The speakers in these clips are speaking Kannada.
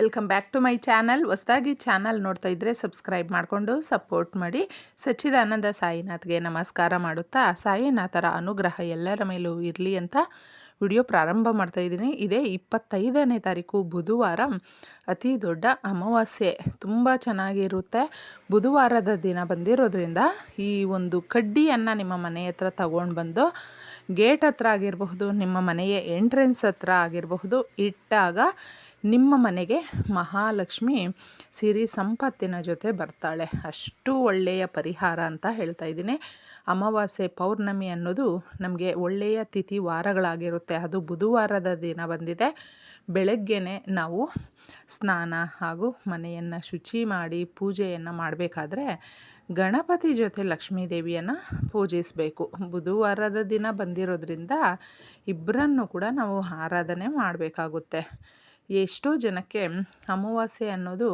Welcome back to my channel ಹೊಸದಾಗಿ ಚಾನಲ್ ನೋಡ್ತಾ ಇದ್ದರೆ ಸಬ್ಸ್ಕ್ರೈಬ್ ಮಾಡಿಕೊಂಡು ಸಪೋರ್ಟ್ ಮಾಡಿ. ಸಚ್ಚಿದಾನಂದ ಸಾಯಿನಾಥ್ಗೆ ನಮಸ್ಕಾರ ಮಾಡುತ್ತಾ, ಸಾಯಿನಾಥರ ಅನುಗ್ರಹ ಎಲ್ಲರ ಮೇಲೂ ಇರಲಿ ಅಂತ ವಿಡಿಯೋ ಪ್ರಾರಂಭ ಮಾಡ್ತಾ ಇದ್ದೀನಿ. ಇದೇ ಇಪ್ಪತ್ತೈದನೇ ತಾರೀಕು, ಬುಧವಾರ. ಅತಿ ದೊಡ್ಡ ಅಮಾವಾಸ್ಯೆ. ತುಂಬ ಚೆನ್ನಾಗಿರುತ್ತೆ. ಬುಧವಾರದ ದಿನ ಬಂದಿರೋದ್ರಿಂದ ಈ ಒಂದು ಕಡ್ಡಿಯನ್ನು ನಿಮ್ಮ ಮನೆ ಹತ್ರ ತಗೊಂಡು ಬಂದು, ಗೇಟ್ ಹತ್ರ ಆಗಿರಬಹುದು, ನಿಮ್ಮ ಮನೆಯ ಎಂಟ್ರೆನ್ಸ್ ಹತ್ರ ಆಗಿರಬಹುದು, ಇಟ್ಟಾಗ ನಿಮ್ಮ ಮನೆಗೆ ಮಹಾಲಕ್ಷ್ಮಿ ಸಿರಿ ಸಂಪತ್ತಿನ ಜೊತೆ ಬರ್ತಾಳೆ. ಅಷ್ಟು ಒಳ್ಳೆಯ ಪರಿಹಾರ ಅಂತ ಹೇಳ್ತಾ ಇದ್ದೀನಿ. ಅಮಾವಾಸ್ಯೆ ಪೌರ್ಣಮಿ ಅನ್ನೋದು ನಮಗೆ ಒಳ್ಳೆಯ ತಿಥಿ ವಾರಗಳಾಗಿರುತ್ತೆ. ಅದು ಬುಧವಾರದ ದಿನ ಬಂದಿದೆ. ಬೆಳಗ್ಗೆನೆ ನಾವು ಸ್ನಾನ ಹಾಗೂ ಮನೆಯನ್ನು ಶುಚಿ ಮಾಡಿ ಪೂಜೆಯನ್ನು ಮಾಡಬೇಕಾದ್ರೆ ಗಣಪತಿ ಜೊತೆ ಲಕ್ಷ್ಮೀ ದೇವಿಯನ್ನು ಪೂಜಿಸಬೇಕು. ಬುಧವಾರದ ದಿನ ಬಂದಿರೋದ್ರಿಂದ ಇಬ್ಬರನ್ನು ಕೂಡ ನಾವು ಆರಾಧನೆ ಮಾಡಬೇಕಾಗುತ್ತೆ. ಎಷ್ಟೋ ಜನಕ್ಕೆ ಅಮಾವಾಸ್ಯೆ ಅನ್ನೋದು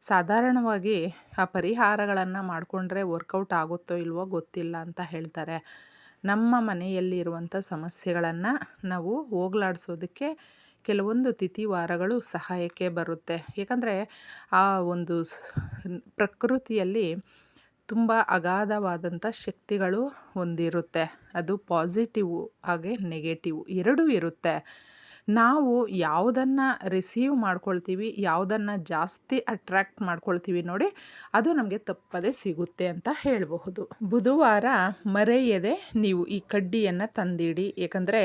ಸಾಧಾರಣವಾಗಿ ಆ ಪರಿಹಾರಗಳನ್ನು ಮಾಡಿಕೊಂಡ್ರೆ ವರ್ಕೌಟ್ ಆಗುತ್ತೋ ಇಲ್ವೋ ಗೊತ್ತಿಲ್ಲ ಅಂತ ಹೇಳ್ತಾರೆ. ನಮ್ಮ ಮನೆಯಲ್ಲಿರುವಂಥ ಸಮಸ್ಯೆಗಳನ್ನು ನಾವು ಹೋಗ್ಲಾಡ್ಸೋದಕ್ಕೆ ಕೆಲವೊಂದು ತಿಥಿ ವಾರಗಳು ಸಹಾಯಕ್ಕೆ ಬರುತ್ತೆ. ಏಕೆಂದರೆ ಆ ಒಂದು ಪ್ರಕೃತಿಯಲ್ಲಿ ತುಂಬ ಅಗಾಧವಾದಂಥ ಶಕ್ತಿಗಳು ಹೊಂದಿರುತ್ತೆ ಅದು ಪಾಸಿಟಿವ್ ಹಾಗೆ ನೆಗೆಟಿವ್ ಎರಡೂ ಇರುತ್ತೆ. ನಾವು ಯಾವುದನ್ನು ರಿಸೀವ್ ಮಾಡ್ಕೊಳ್ತೀವಿ, ಯಾವುದನ್ನು ಜಾಸ್ತಿ ಅಟ್ರ್ಯಾಕ್ಟ್ ಮಾಡ್ಕೊಳ್ತೀವಿ ನೋಡಿ, ಅದು ನಮಗೆ ತಪ್ಪದೇ ಸಿಗುತ್ತೆ ಅಂತ ಹೇಳಬಹುದು. ಬುಧವಾರ ಮರೆಯದೆ ನೀವು ಈ ಕಡ್ಡಿಯನ್ನು ತಂದಿಡಿ. ಏಕೆಂದರೆ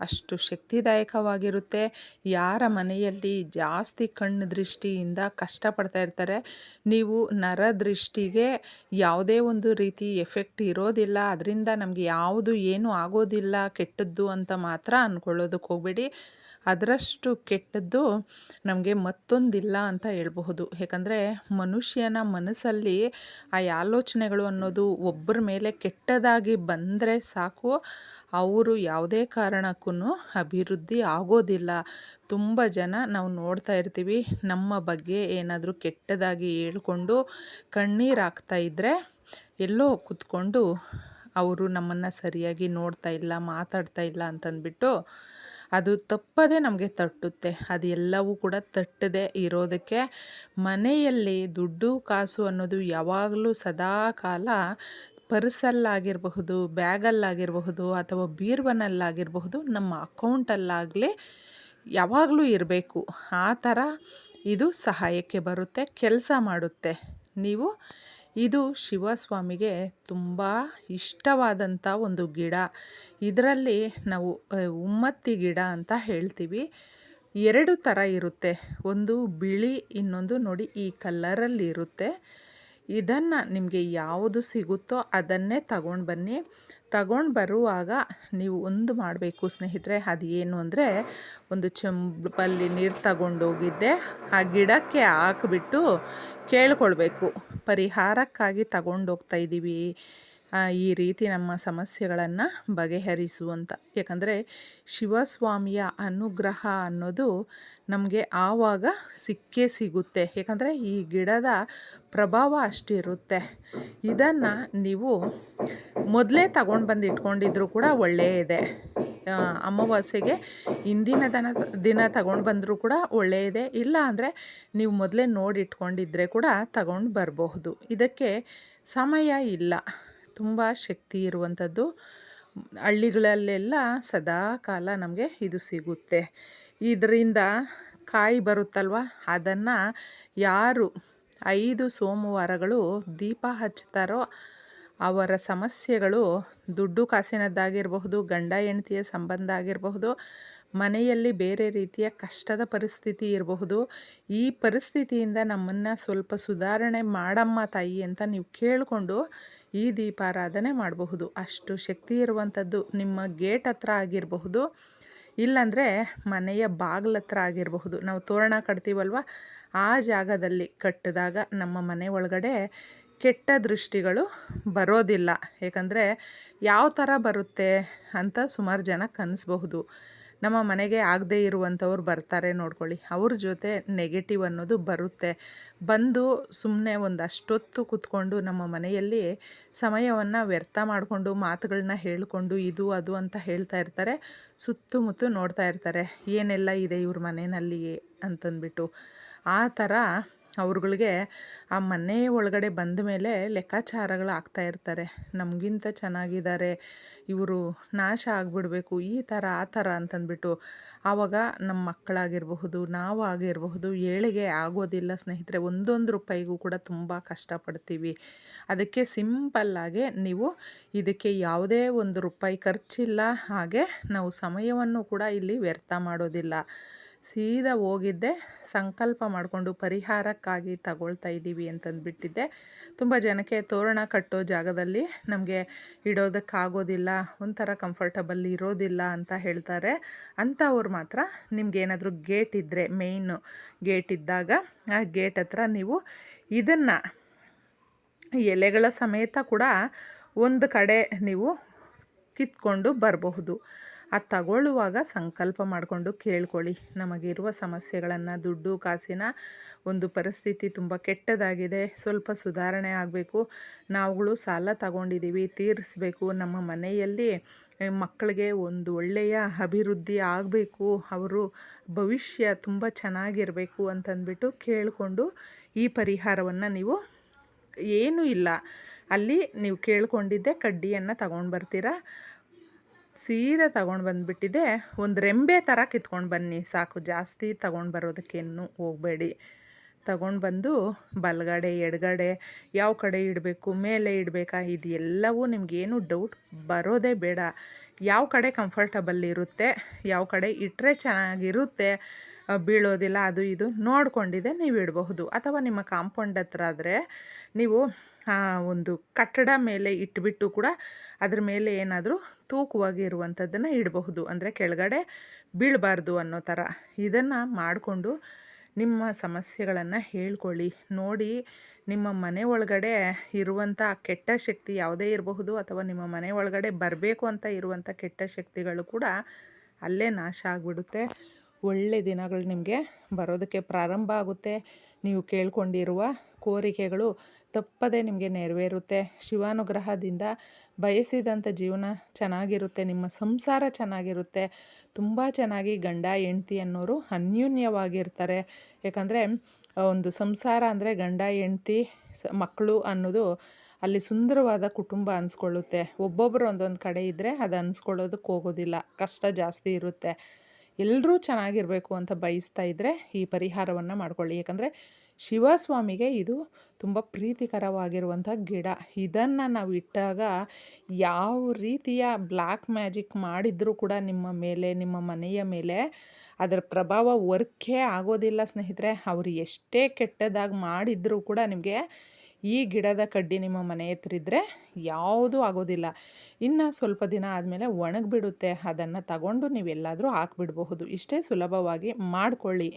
ಅಷ್ಟು ಶಕ್ತಿದಾಯಕವಾಗಿರುತ್ತೆ. ಯಾರ ಮನೆಯಲ್ಲಿ ಜಾಸ್ತಿ ಕಣ್ಣು ದೃಷ್ಟಿಯಿಂದ ಕಷ್ಟಪಡ್ತಾ ಇರ್ತಾರೆ, ನೀವು ನರ ದೃಷ್ಟಿಗೆ ಯಾವುದೇ ಒಂದು ರೀತಿ ಎಫೆಕ್ಟ್ ಇರೋದಿಲ್ಲ. ಅದರಿಂದ ನಮಗೆ ಯಾವುದು ಏನು ಆಗೋದಿಲ್ಲ, ಕೆಟ್ಟದ್ದು ಅಂತ ಮಾತ್ರ ಅಂದ್ಕೊಳ್ಳೋದಕ್ಕೆ ಹೋಗಬೇಡಿ. ಅದರಷ್ಟು ಕೆಟ್ಟದ್ದು ನಮಗೆ ಮತ್ತೊಂದಿಲ್ಲ ಅಂತ ಹೇಳ್ಬಹುದು. ಯಾಕಂದರೆ ಮನುಷ್ಯನ ಮನಸ್ಸಲ್ಲಿ ಆ ಆಲೋಚನೆಗಳು ಅನ್ನೋದು ಒಬ್ಬರ ಮೇಲೆ ಕೆಟ್ಟದಾಗಿ ಬಂದರೆ ಸಾಕು, ಅವರು ಯಾವುದೇ ಕಾರಣಕ್ಕೂ ಅಭಿವೃದ್ಧಿ ಆಗೋದಿಲ್ಲ. ತುಂಬ ಜನ ನಾವು ನೋಡ್ತಾ ಇರ್ತೀವಿ, ನಮ್ಮ ಬಗ್ಗೆ ಏನಾದರೂ ಕೆಟ್ಟದಾಗಿ ಹೇಳ್ಕೊಂಡು ಕಣ್ಣೀರಾಗ್ತಾ ಇದ್ದರೆ ಎಲ್ಲೋ ಕೂತ್ಕೊಂಡು ಅವರು ನಮ್ಮನ್ನು ಸರಿಯಾಗಿ ನೋಡ್ತಾ ಇಲ್ಲ, ಮಾತಾಡ್ತಾ ಇಲ್ಲ ಅಂತಂದ್ಬಿಟ್ಟು ಅದು ತಪ್ಪದೇ ನಮಗೆ ತಟ್ಟುತ್ತೆ. ಅದು ಎಲ್ಲವೂ ಕೂಡ ತಟ್ಟದೆ ಇರೋದಕ್ಕೆ ಮನೆಯಲ್ಲಿ ದುಡ್ಡು ಕಾಸು ಅನ್ನೋದು ಯಾವಾಗಲೂ ಸದಾ ಕಾಲ ಪರ್ಸಲ್ಲಾಗಿರಬಹುದು, ಬ್ಯಾಗಲ್ಲಾಗಿರಬಹುದು ಅಥವಾ ಬೀರ್ವನಲ್ಲಾಗಿರಬಹುದು, ನಮ್ಮ ಅಕೌಂಟಲ್ಲಾಗಲಿ ಯಾವಾಗಲೂ ಇರಬೇಕು. ಆ ಥರ ಇದು ಸಹಾಯಕ್ಕೆ ಬರುತ್ತೆ, ಕೆಲಸ ಮಾಡುತ್ತೆ. ನೀವು ಇದು ಶಿವಸ್ವಾಮಿಗೆ ತುಂಬ ಇಷ್ಟವಾದಂಥ ಒಂದು ಗಿಡ. ಇದರಲ್ಲಿ ನಾವು ಉಮ್ಮತ್ತಿ ಗಿಡ ಅಂತ ಹೇಳ್ತೀವಿ. ಎರಡು ಥರ ಇರುತ್ತೆ. ಒಂದು ಬಿಳಿ, ಇನ್ನೊಂದು ನೋಡಿ ಈ ಕಲ್ಲರಲ್ಲಿ ಇರುತ್ತೆ. ಇದನ್ನು ನಿಮಗೆ ಯಾವುದು ಸಿಗುತ್ತೋ ಅದನ್ನೇ ತಗೊಂಡು ಬನ್ನಿ. ತಗೊಂಡು ಬರುವಾಗ ನೀವು ಒಂದು ಮಾಡಬೇಕು ಸ್ನೇಹಿತರೆ ಅದು ಏನು ಅಂದರೆ ಒಂದು ಚೆಂಬಲ್ಲಿ ನೀರು ತಗೊಂಡೋಗಿದ್ದೆ. ಆ ಗಿಡಕ್ಕೆ ಹಾಕಿಬಿಟ್ಟು ಕೇಳ್ಕೊಳ್ಬೇಕು. ಪರಿಹಾರಕ್ಕಾಗಿ ತಗೊಂಡೋಗ್ತಾ ಇದ್ದೀವಿ. ಈ ರೀತಿ ನಮ್ಮ ಸಮಸ್ಯೆಗಳನ್ನು ಬಗೆಹರಿಸುವಂಥ ಯಾಕಂದರೆ ಶಿವಸ್ವಾಮಿಯ ಅನುಗ್ರಹ ಅನ್ನೋದು ನಮಗೆ ಆವಾಗ ಸಿಕ್ಕೇ ಸಿಗುತ್ತೆ. ಯಾಕಂದರೆ ಈ ಗಿಡದ ಪ್ರಭಾವ ಅಷ್ಟಿರುತ್ತೆ. ಇದನ್ನು ನೀವು ಮೊದಲೇ ತಗೊಂಡು ಬಂದು ಇಟ್ಕೊಂಡಿದ್ರು ಕೂಡ ಒಳ್ಳೆಯದೇ. ಅಮಾವಾಸ್ಯೆಗೆ ಹಿಂದಿನ ದನ, ದಿನ ತಗೊಂಡು ಬಂದರೂ ಕೂಡ ಒಳ್ಳೆಯದೇ. ಇಲ್ಲ ಅಂದರೆ ನೀವು ಮೊದಲೇ ನೋಡಿ ಇಟ್ಕೊಂಡಿದ್ರೆ ಕೂಡ ತಗೊಂಡು ಬರಬಹುದು. ಇದಕ್ಕೆ ಸಮಯ ಇಲ್ಲ. ತುಂಬ ಶಕ್ತಿ ಇರುವಂಥದ್ದು ಹಳ್ಳಿಗಳಲ್ಲೆಲ್ಲ ಸದಾ ಕಾಲ ನಮಗೆ ಇದು ಸಿಗುತ್ತೆ. ಇದರಿಂದ ಕಾಯಿ ಬರುತ್ತಲ್ವ? ಅದನ್ನು ಯಾರು ಐದು ಸೋಮವಾರಗಳು ದೀಪ ಹಚ್ತಾರೋ ಅವರ ಸಮಸ್ಯೆಗಳು ದುಡ್ಡು ಕಾಸಿನದ್ದಾಗಿರಬಹುದು, ಗಂಡ ಹೆಂಡತಿಯ ಸಂಬಂಧ ಆಗಿರಬಹುದು, ಮನೆಯಲ್ಲಿ ಬೇರೆ ರೀತಿಯ ಕಷ್ಟದ ಪರಿಸ್ಥಿತಿ ಇರಬಹುದು. ಈ ಪರಿಸ್ಥಿತಿಯಿಂದ ನಮ್ಮನ್ನು ಸ್ವಲ್ಪ ಸುಧಾರಣೆ ಮಾಡಮ್ಮ ತಾಯಿ ಅಂತ ನೀವು ಕೇಳಿಕೊಂಡು ಈ ದೀಪಾರಾಧನೆ ಮಾಡಬಹುದು. ಅಷ್ಟು ಶಕ್ತಿ ಇರುವಂಥದ್ದು ನಿಮ್ಮ ಗೇಟ್ ಹತ್ರ ಆಗಿರಬಹುದು. ಇಲ್ಲಾಂದರೆ ಮನೆಯ ಬಾಗಿಲ ಹತ್ರ ಆಗಿರಬಹುದು. ನಾವು ತೋರಣ ಕಟ್ತೀವಲ್ವ? ಆ ಜಾಗದಲ್ಲಿ ಕಟ್ಟಿದಾಗ ನಮ್ಮ ಮನೆ ಒಳಗಡೆ ಕೆಟ್ಟ ದೃಷ್ಟಿಗಳು ಬರೋದಿಲ್ಲ. ಏಕೆಂದರೆ ಯಾವ ಥರ ಬರುತ್ತೆ ಅಂತ ಸುಮಾರು ಜನ ಕನಿಸ್ಬಹುದು. ನಮ್ಮ ಮನೆಗೆ ಆಗದೇ ಇರುವಂಥವ್ರು ಬರ್ತಾರೆ ನೋಡ್ಕೊಳ್ಳಿ. ಅವ್ರ ಜೊತೆ ನೆಗೆಟಿವ್ ಅನ್ನೋದು ಬರುತ್ತೆ. ಬಂದು ಸುಮ್ಮನೆ ಒಂದು ಅಷ್ಟೊತ್ತು ಕೂತ್ಕೊಂಡು ನಮ್ಮ ಮನೆಯಲ್ಲಿ ಸಮಯವನ್ನು ವ್ಯರ್ಥ ಮಾಡಿಕೊಂಡು ಮಾತುಗಳನ್ನ ಹೇಳಿಕೊಂಡು ಇದು, ಅದು ಅಂತ ಹೇಳ್ತಾ ಇರ್ತಾರೆ. ಸುತ್ತಮುತ್ತ ನೋಡ್ತಾ ಇರ್ತಾರೆ. ಏನೆಲ್ಲ ಇದೆ ಇವ್ರ ಮನೆಯಲ್ಲಿ ಅಂತಂದ್ಬಿಟ್ಟು. ಆ ಥರ ಅವ್ರುಗಳಿಗೆ ಆ ಮನೆ ಒಳಗಡೆ ಬಂದ ಮೇಲೆ ಲೆಕ್ಕಾಚಾರಗಳು ಆಗ್ತಾ ಇರ್ತಾರೆ. ನಮಗಿಂತ ಚೆನ್ನಾಗಿದ್ದಾರೆ, ಇವರು ನಾಶ ಆಗಿಬಿಡ್ಬೇಕು, ಈ ಥರ, ಆ ಥರ ಅಂತಂದ್ಬಿಟ್ಟು ಆವಾಗ ನಮ್ಮ ಮಕ್ಕಳಾಗಿರಬಹುದು, ನಾವು ಆಗಿರಬಹುದು, ಏಳಿಗೆ ಆಗೋದಿಲ್ಲ ಸ್ನೇಹಿತರೆ, ಒಂದೊಂದು ರೂಪಾಯಿಗೂ ಕೂಡ ತುಂಬ ಕಷ್ಟಪಡ್ತೀವಿ. ಅದಕ್ಕೆ ಸಿಂಪಲ್ಲಾಗೆ ನೀವು ಇದಕ್ಕೆ ಯಾವುದೇ ಒಂದು ರೂಪಾಯಿ ಖರ್ಚಿಲ್ಲ ಹಾಗೆ ನಾವು ಸಮಯವನ್ನು ಕೂಡ ಇಲ್ಲಿ ವ್ಯರ್ಥ ಮಾಡೋದಿಲ್ಲ. ಸೀದಾ ಹೋಗಿದ್ದೆ. ಸಂಕಲ್ಪ ಮಾಡಿಕೊಂಡು ಪರಿಹಾರಕ್ಕಾಗಿ ತಗೊಳ್ತಾ ಇದ್ದೀವಿ ಅಂತಂದ್ಬಿಟ್ಟಿದ್ದೆ. ತುಂಬ ಜನಕ್ಕೆ ತೋರಣ ಕಟ್ಟೋ ಜಾಗದಲ್ಲಿ ನಮಗೆ ಇಡೋದಕ್ಕಾಗೋದಿಲ್ಲ, ಒಂಥರ ಕಂಫರ್ಟಬಲ್ ಇರೋದಿಲ್ಲ ಅಂತ ಹೇಳ್ತಾರೆ. ಅಂಥವ್ರು ಮಾತ್ರ ನಿಮ್ಗೇನಾದರೂ ಗೇಟ್ ಇದ್ದರೆ ಮೇಯ್ನು ಗೇಟ್ ಇದ್ದಾಗ ಆ ಗೇಟ್ ಹತ್ರ ನೀವು ಇದನ್ನು ಎಲೆಗಳ ಸಮೇತ ಕೂಡ ಒಂದು ಕಡೆ ನೀವು ಕಿತ್ಕೊಂಡು ಬರಬಹುದು. ಅದು ತಗೊಳ್ಳುವಾಗ ಸಂಕಲ್ಪ ಮಾಡಿಕೊಂಡು ಕೇಳ್ಕೊಳ್ಳಿ. ನಮಗಿರುವ ಸಮಸ್ಯೆಗಳನ್ನು, ದುಡ್ಡು, ಕಾಸಿನ ಒಂದು ಪರಿಸ್ಥಿತಿ ತುಂಬ ಕೆಟ್ಟದಾಗಿದೆ. ಸ್ವಲ್ಪ ಸುಧಾರಣೆ ಆಗಬೇಕು. ನಾವುಗಳು ಸಾಲ ತಗೊಂಡಿದ್ದೀವಿ ತೀರಿಸ್ಬೇಕು. ನಮ್ಮ ಮನೆಯಲ್ಲಿ ಮಕ್ಕಳಿಗೆ ಒಂದು ಒಳ್ಳೆಯ ಅಭಿವೃದ್ಧಿ ಆಗಬೇಕು. ಅವರು ಭವಿಷ್ಯ ತುಂಬ ಚೆನ್ನಾಗಿರಬೇಕು ಅಂತಂದ್ಬಿಟ್ಟು ಕೇಳಿಕೊಂಡು ಈ ಪರಿಹಾರವನ್ನು ನೀವು ಏನೂ ಇಲ್ಲ. ಅಲ್ಲಿ ನೀವು ಕೇಳ್ಕೊಂಡಿದ್ದೆ ಕಡ್ಡಿಯನ್ನು ತಗೊಂಡು ಬರ್ತೀರಾ? ಸೀದಾ ತಗೊಂಡು ಬಂದುಬಿಟ್ಟಿದ್ದೆ ಒಂದು ರೆಂಬೆ ಥರ ಕಿತ್ಕೊಂಡು ಬನ್ನಿ. ಸಾಕು ಜಾಸ್ತಿ ತಗೊಂಡು ಬರೋದಕ್ಕೇನು ಹೋಗಬೇಡಿ. ತಗೊಂಡು ಬಂದು ಬಲಗಡೆ, ಎಡಗಡೆ ಯಾವ ಕಡೆ ಇಡಬೇಕು, ಮೇಲೆ ಇಡಬೇಕಾ ಇದೆಲ್ಲವೂ ನಿಮಗೇನು ಡೌಟ್ ಬರೋದೇ ಬೇಡ. ಯಾವ ಕಡೆ ಕಂಫರ್ಟಬಲ್ ಇರುತ್ತೆ, ಯಾವ ಕಡೆ ಇಟ್ಟರೆ ಚೆನ್ನಾಗಿರುತ್ತೆ ಬೀಳೋದಿಲ್ಲ, ಅದು ಇದು ನೋಡಿಕೊಂಡಿದೆ ನೀವು ಇಡಬಹುದು. ಅಥವಾ ನಿಮ್ಮ ಕಾಂಪೌಂಡ್ ಹತ್ರ ಆದರೆ ನೀವು ಒಂದು ಕಟ್ಟಡ ಮೇಲೆ ಇಟ್ಟುಬಿಟ್ಟು ಕೂಡ ಅದ್ರ ಮೇಲೆ ಏನಾದರೂ ತೂಕವಾಗಿ ಇರುವಂಥದ್ದನ್ನು ಇಡಬಹುದು. ಅಂದರೆ ಕೆಳಗಡೆ ಬೀಳಬಾರ್ದು ಅನ್ನೋ ಥರ ಇದನ್ನು ಮಾಡಿಕೊಂಡು ನಿಮ್ಮ ಸಮಸ್ಯೆಗಳನ್ನು ಹೇಳ್ಕೊಳ್ಳಿ. ನೋಡಿ, ನಿಮ್ಮ ಮನೆ ಒಳಗಡೆ ಇರುವಂಥ ಕೆಟ್ಟ ಶಕ್ತಿ ಯಾವುದೇ ಇರಬಹುದು ಅಥವಾ ನಿಮ್ಮ ಮನೆ ಒಳಗಡೆ ಬರಬೇಕು ಅಂತ ಇರುವಂಥ ಕೆಟ್ಟ ಶಕ್ತಿಗಳು ಕೂಡ ಅಲ್ಲೇ ನಾಶ ಆಗಿಬಿಡುತ್ತೆ. ಒಳ್ಳೆ ದಿನಗಳು ನಿಮಗೆ ಬರೋದಕ್ಕೆ ಪ್ರಾರಂಭ ಆಗುತ್ತೆ. ನೀವು ಕೇಳ್ಕೊಂಡಿರುವ ಕೋರಿಕೆಗಳು ತಪ್ಪದೇ ನಿಮಗೆ ನೆರವೇರುತ್ತೆ. ಶಿವಾನುಗ್ರಹದಿಂದ ಬಯಸಿದಂಥ ಜೀವನ ಚೆನ್ನಾಗಿರುತ್ತೆ. ನಿಮ್ಮ ಸಂಸಾರ ಚೆನ್ನಾಗಿರುತ್ತೆ. ತುಂಬ ಚೆನ್ನಾಗಿ ಗಂಡ, ಹೆಂಡ್ತಿ ಅನ್ನೋರು ಅನ್ಯೂನ್ಯವಾಗಿರ್ತಾರೆ. ಯಾಕಂದರೆ, ಒಂದು ಸಂಸಾರ ಅಂದರೆ ಗಂಡ, ಹೆಂಡ್ತಿ ಮಕ್ಕಳು ಅನ್ನೋದು ಅಲ್ಲಿ ಸುಂದರವಾದ ಕುಟುಂಬ ಅನ್ಸ್ಕೊಳ್ಳುತ್ತೆ. ಒಬ್ಬೊಬ್ಬರು ಒಂದೊಂದು ಕಡೆ ಇದ್ದರೆ ಅದು ಅನ್ಸ್ಕೊಳ್ಳೋದಕ್ಕೆ ಹೋಗೋದಿಲ್ಲ. ಕಷ್ಟ ಜಾಸ್ತಿ ಇರುತ್ತೆ. ಎಲ್ಲರೂ ಚೆನ್ನಾಗಿರಬೇಕು ಅಂತ ಬಯಸ್ತಾ ಇದ್ದರೆ ಈ ಪರಿಹಾರವನ್ನು ಮಾಡಿಕೊಳ್ಳಿ. ಯಾಕಂದರೆ ಶಿವಸ್ವಾಮಿಗೆ ಇದು ತುಂಬ ಪ್ರೀತಿಕರವಾಗಿರುವಂಥ ಗಿಡ. ಇದನ್ನು ನಾವು ಇಟ್ಟಾಗ ಯಾವ ರೀತಿಯ ಬ್ಲ್ಯಾಕ್ ಮ್ಯಾಜಿಕ್ ಮಾಡಿದರೂ ಕೂಡ ನಿಮ್ಮ ಮೇಲೆ, ನಿಮ್ಮ ಮನೆಯ ಮೇಲೆ ಅದರ ಪ್ರಭಾವ ವರ್ಕೇ ಆಗೋದಿಲ್ಲ ಸ್ನೇಹಿತರೆ. ಅವರು ಎಷ್ಟೇ ಕೆಟ್ಟದಾಗಿ ಮಾಡಿದರೂ ಕೂಡ ನಿಮಗೆ ಈ ಗಿಡದ ಕಡ್ಡಿ ನಿಮ್ಮ ಮನೆ ಹತ್ರ ಇದ್ದರೆ ಯಾವುದೂ ಆಗೋದಿಲ್ಲ. ಇನ್ನು ಸ್ವಲ್ಪ ದಿನ ಆದಮೇಲೆ ಒಣಗಿಬಿಡುತ್ತೆ. ಅದನ್ನು ತಗೊಂಡು ನೀವೆಲ್ಲಾದರೂ ಹಾಕ್ಬಿಡ್ಬಹುದು. ಇಷ್ಟೇ ಸುಲಭವಾಗಿ ಮಾಡಿಕೊಳ್ಳಿ.